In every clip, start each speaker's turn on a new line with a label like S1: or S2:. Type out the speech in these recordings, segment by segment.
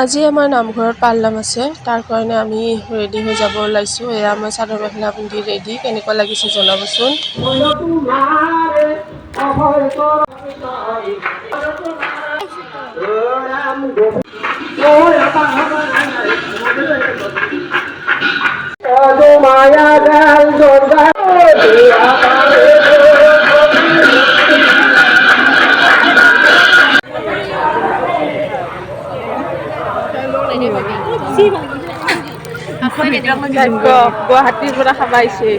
S1: আজি আমাৰ নামঘৰত পালনাম আছে। তাৰ কাৰণে আমি ৰেডি হৈ যাব ওলাইছোঁ। এয়া মই চাদৰ মেখেলা পিন্ধি ৰেডি কেনেকুৱা লাগিছে জনাবচোন? গুৱাহাটীৰ পৰা খাব আহিছে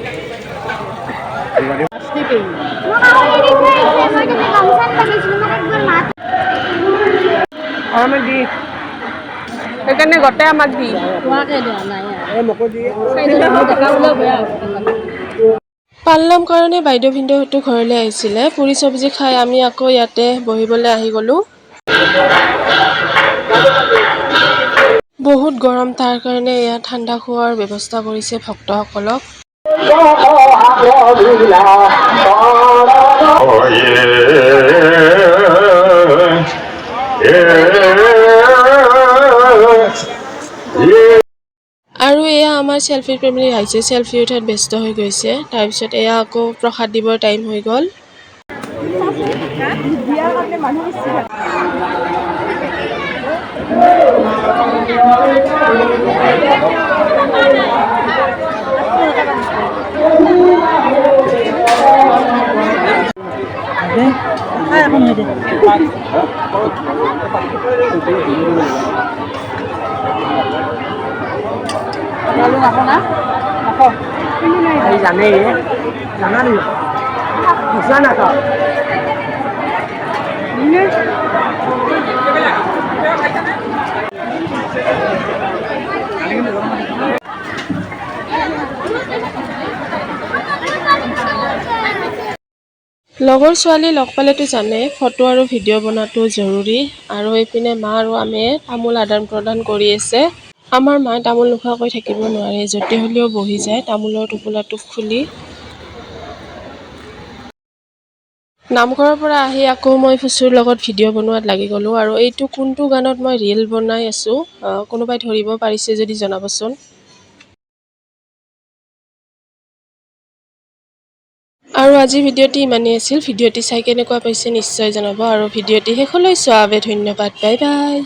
S1: দি সেইকাৰণে গোটেই আমাক দি পালনাম কাৰণে বাইদেউ ভিনদেউহঁতো ঘৰলৈ আহিছিলে। পুৰি চব্জি খাই আমি আকৌ ইয়াতে বহিবলৈ আহি গ'লোঁ। বহুত গৰম, তাৰ কাৰণে ইয়াত ঠাণ্ডা খোৱাৰ ব্যৱস্থা কৰিছে ভক্তসকলক. আৰু এয়া আমাৰ চেলফি প্ৰেমী আহিছে। চেলফি উঠাত ব্যস্ত হৈ গৈছে। তাৰপিছত এয়া আকৌ প্ৰসাদ দিবৰ টাইম হৈ গ'ল।
S2: Lalu apa nak? Apa? Ini jangan ni, jangan ni. Di sana kau. Ini.
S1: লগৰ ছোৱালী লগ পালেতো জানে ফটো আৰু ভিডিঅ' বনোৱাটো জৰুৰী। আৰু এইপিনে মা আৰু আমিয়ে তামোল আদান প্ৰদান কৰি আছে। আমাৰ মায়ে তামোল নোখোৱাকৈ থাকিব নোৱাৰে য'তে হ'লেও বহি যায় তামোলৰ টোপোলাটো খুলি। নামঘৰৰ পৰা আহি আকৌ মই ফুচুৰ লগত ভিডিঅ' বনোৱাত লাগি গ'লোঁ। আৰু এইটো কোনটো গানত মই ৰীল বনাই আছোঁ কোনোবাই ধৰিব পাৰিছে যদি জনাবচোন। আৰু আজি ভিডিঅ'টি ইমানেই আছিল। ভিডিঅ'টি চাই কেনেকুৱা পাইছে নিশ্চয় জনাব। আৰু ভিডিঅ'টি শেষলৈ চোৱাৰ বাবে ধন্যবাদ। Bye bye.